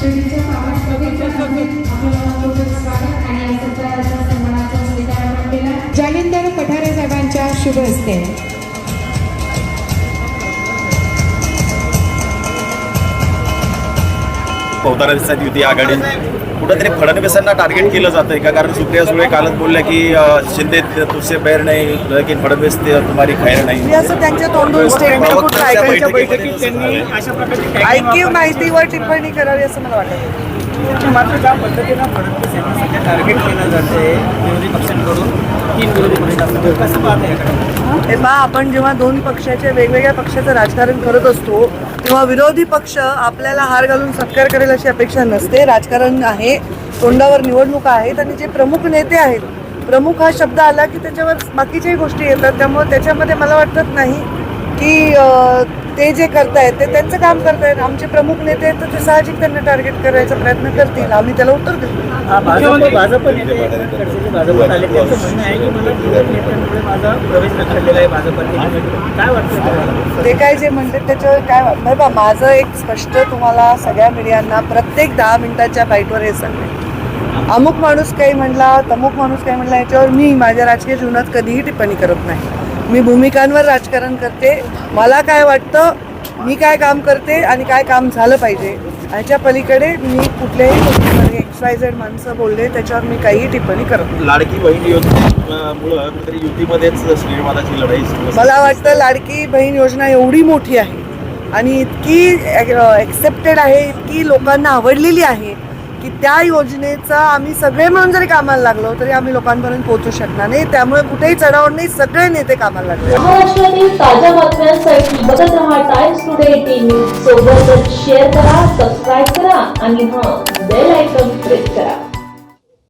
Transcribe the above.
शिर्डीच्या पावन पवित्र नगरीत आपलं स्वागत आणि या शुभ हस्ते पवतारा दिसतात युती आघाडी. कुठंतरी फडणवीसांना टार्गेट केलं जातंय का कारण सुप्रिया सुळे कालच बोलल्या की शिंदे तुझसे पैर नाही लेकिन फडणवीस ते तुम्हारी खैर नाही. असं त्यांच्या तोंडून स्टेटमेंट कुठं प्रवक्त्यांच्या ऐकायचं बैठकीत त्यांनी अशा प्रकारची ऐकीव माहितीवर टिप्पणी करावी असं मला वाटतं. मात्र ज्या पद्धतीनं फडणवीस यांना सध्या टार्गेट केलं जाते विरोधी पक्षांकडून तीन विरोधी पक्षांकडून कसं पाहता याकडे? हे पहा आपण जेव्हा दोन पक्षाचे वेगवेगळ्या पक्षाचं राजकारण करत असतो तेव्हा विरोधी पक्ष आपल्याला हार घालून सत्कार करेल अशी अपेक्षा नसते. राजकारण आहे तोंडावर निवडणुका आहेत आणि जे प्रमुख नेते आहेत प्रमुख हा शब्द आला की त्याच्यावर बाकीच्याही गोष्टी येतात त्यामुळे त्याच्यामध्ये मला वाटत नाही की ते जे करतायत ते त्यांचं काम करतायत. आमचे प्रमुख नेते आहेत तर ते साहजिक त्यांना टार्गेट करायचा प्रयत्न करतील. आम्ही त्याला उत्तर देऊ. भाजप ते काय जे म्हणतात त्याच्यावर काय बा माझं एक स्पष्ट तुम्हाला सगळ्या मीडियांना प्रत्येक दहा मिनिटाच्या बाईटवर हे सांगते. अमुक माणूस काही म्हणला तमुक माणूस काही म्हणला याच्यावर मी माझ्या राजकीय जीवनात कधीही टिप्पणी करत नाही. मी भूमिकांवर राजकारण करते मला काय वाटतं मी काय काम करते आणि काय काम झालं पाहिजे ह्याच्या पलीकडे मी कुठल्याही गोष्टीमध्ये एक्स वाय झेड माणसं बोलले त्याच्यावर मी काहीही टिप्पणी करत लाडकी बहीण योजनेमुळं युतीमध्येच लढाई असते. मला वाटतं लाडकी बहीण योजना एवढी मोठी आहे आणि इतकी एक्सेप्टेड आहे इतकी लोकांना आवडलेली आहे की त्या योजनेचा आम्ही सगळे मिळून जरी कामाला लागलो तरी आम्ही लोकांपर्यंत पोहोचू शकणार नाही. त्यामुळे कुठेही चढावड नाही सगळे नेते कामाला लागले. महाराष्ट्रातील ताज्या बातम्यांसाठी बघत राहा टाइम्स टुडे टीव्ही सोबतच शेअर करा सबस्क्राईब करा आणि हां बेल आयकॉन प्रेस करा.